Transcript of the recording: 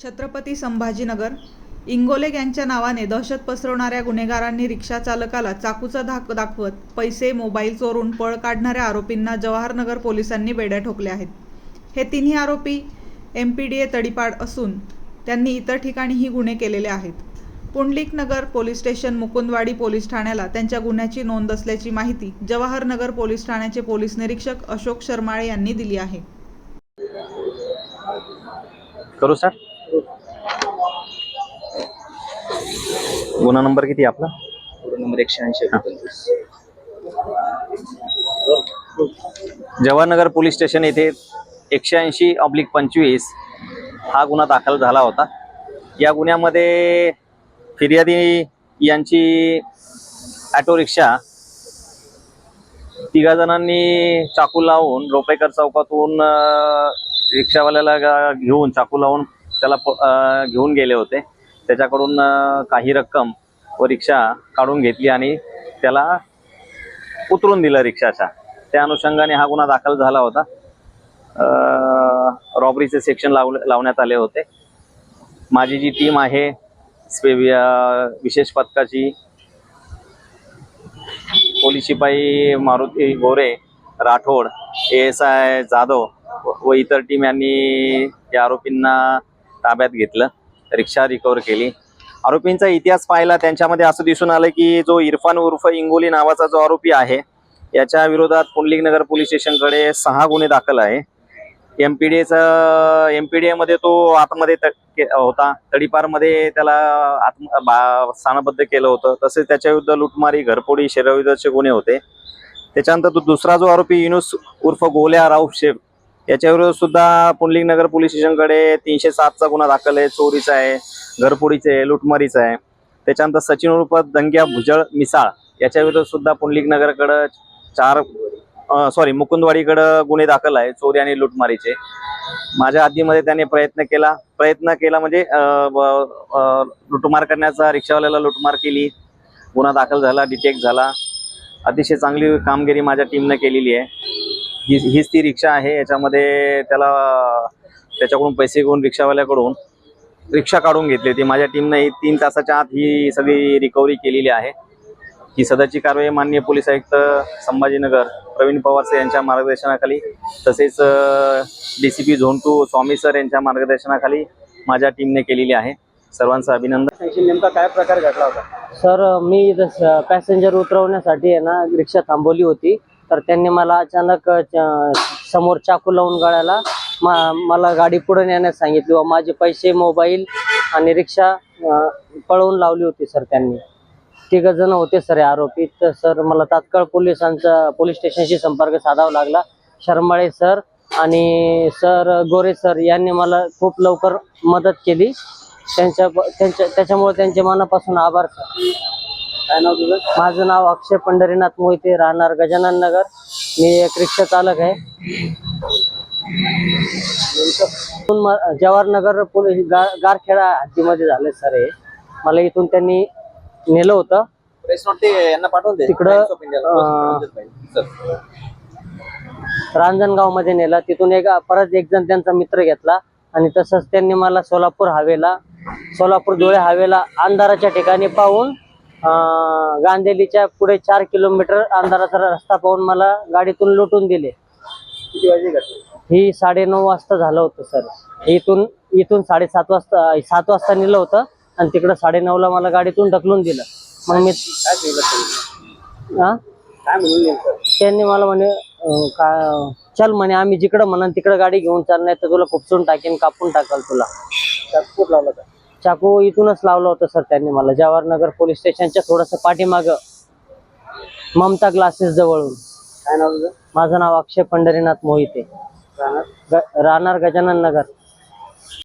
छत्रपती संभाजीनगर इंगोले गँगच्या नावाने दहशत पसरवणाऱ्या गुन्हेगारांनी रिक्षा चालकाला चाकूचा धाक दाखवत पैसे मोबाईल चोरून पळ काढणाऱ्या आरोपींना जवाहरनगर पोलिसांनी बेड्या ठोकल्या आहेत. हे तिन्ही आरोपी एम पी डी ए तडीपाड असून त्यांनी इतर ठिकाणीही गुन्हे केलेले आहेत. Pundalik Nagar police station Mukundwadi police ठाण्याला त्यांच्या गुन्ह्याची नोंद असल्याची माहिती जवाहरनगर पोलीस ठाण्याचे पोलीस निरीक्षक अशोक शर्माळे यांनी दिली आहे. करू सर? गुन्हा नंबर किती आपला? नंबर एकशे ऐंशी एकोणतीस. जवाहरनगर पोलीस स्टेशन येथे एकशे ऐंशी ऑब्लिक पंचवीस हा गुन्हा दाखल झाला होता. या गुन्ह्यामध्ये फिर्यादी यांची ॲटो रिक्षा तिघा जणांनी चाकू लावून रोपेकर चौकातून रिक्षावाल्याला घेऊन चाकू लावून त्याला घेऊन गेले होते. त्याच्याकडून काही रक्कम व रिक्षा काढून घेतली आणि त्याला उतरून दिलं रिक्षाच्या. त्या अनुषंगाने हा गुन्हा दाखल झाला होता. रॉबरीचे सेक्शन लाव लावण्यात आले होते. माझी जी टीम आहे स्पे- विशेष पथकाची पोलीस शिपाई Maruti Gore Rathod A S I Jadhav व- व इतर टीम यांनी या आरोपींना ताब्यात घेतलं. रिक्षा रिकवर केली. आरोपींचा इतिहास पाहिला त्यांच्यामध्ये असं दिसून आलं की जो इरफान उर्फ इंगोली नावाचा जो आरोपी आहे याच्या विरोधात पुंडलिक नगर पोलीस स्टेशनकडे सहा गुन्हे दाखल आहे. एम पी डी एचा एम पी डी एमध्ये तो आतमध्ये त- के- होता. तडीपारमध्ये त्याला आत्म बा- स्थानबद्ध केलं होतं. तसेच त्याच्याविरुद्ध लुटमारी घरपोडी शरीरविरुद्धचे गुन्हे होते. त्याच्यानंतर तो दुसरा जो आरोपी युनुस उर्फ गोल्या राऊफ शेख याच्या सुद्धा पुंडलिक नगर पोलीस स्टेशनकडे तीनशे सातचा गुन्हा दाखल आहे. चोरीचा आहे घरपोडीचा आहे लुटमारीचा आहे. त्याच्यानंतर सचिन उर्फ दंग्या भुजळ मिसाळ याच्या सुद्धा पुंडलिक नगरकडं चार सॉरी मुकुंदवाडीकडं गुन्हे दाखल आहे चोरी आणि लुटमारीचे. माझ्या आधीमध्ये त्याने प्रयत्न केला. प्रयत्न केला म्हणजे लुटमार करण्याचा रिक्षावाल्याला लुटमार केली. गुन्हा दाखल झाला डिटेक्ट झाला. अतिशय चांगली कामगिरी माझ्या टीमनं केलेली आहे. ही हीच ती रिक्षा आहे. याच्यामध्ये त्याला त्याच्याकडून पैसे घेऊन रिक्षावाल्याकडून रिक्षा काढून घेतली होती. माझ्या टीमनं ही तीन तासाच्या आत ही सगळी रिकव्हरी केलेली आहे. ही सदरची कारवाई माननीय पोलीस आयुक्त संभाजीनगर प्रवीण पवार सर यांच्या मार्गदर्शनाखाली तसेच D C P zone two Swami sir यांच्या मार्गदर्शनाखाली माझ्या टीमने केलेली आहे. सर्वांचं अभिनंदन. नेमका काय प्रकार घडला होता? सर मी पॅसेंजर उतरवण्यासाठी आहे ना रिक्षा थांबवली होती. तर त्यांनी मला अचानक समोर चाकू लावून गळ्याला मा मला गाडी पुढे नेण्यास सांगितली व माझे पैसे मोबाईल आणि रिक्षा पळवून लावली होती सर त्यांनी. तिघ जण होते सर हे आरोपी. तर सर मला तात्काळ पोलिसांचा पोलीस स्टेशनशी संपर्क साधावा लागला. शर्माळे सर आणि सर गोरे सर यांनी मला खूप लवकर मदत केली. त्यांच्या त्यांच्या त्याच्यामुळे त्यांचे मनापासून आभार सर. काय नाव तुझं? माझं नाव अक्षय पंढरीनाथ मोहिते राहणार गजानन नगर. मी एक रिक्षा चालक आहे. जवाहरनगर पोलीस गा- गारखेडा हद्दीमध्ये झाले सर हे. मला इथून त्यांनी नेलं होतं. यांना पाठवून तिकडं. रांजणगावमध्ये नेला. तिथून एक परत एक जण त्यांचा मित्र घेतला. आणि तसंच त्यांनी मला सोलापूर हवेला सोलापूर धुळे हवेला अंधाराच्या ठिकाणी पाहून गांधेलीच्या पुढे चार किलोमीटर अंधाराचा रस्ता पाहून मला गाडीतून लुटून दिले. किती ही साडे नऊ वाजता झालं होतं सर. इथून इथून साडेसात वाजता सात वाजता नेलं होतं आणि तिकडं साडे ला मला गाडीतून ढकलून दिलं. मग मी त्यांनी? हा मला म्हणे का चल म्हणे आम्ही जिकडं म्हणन तिकडं गाडी घेऊन चाल नाही तर तुला खुपसून टाकेन कापून टाकाल तुला. लावला चाकू इथूनच लावलं होतं सर त्यांनी मला. जवाहरनगर पोलीस स्टेशनच्या थोडस पाठीमाग ममता क्लासेस जवळून. काय नाव माझं नाव अक्षय पंढरीनाथ मोहिते. राहणार गजानन नगर.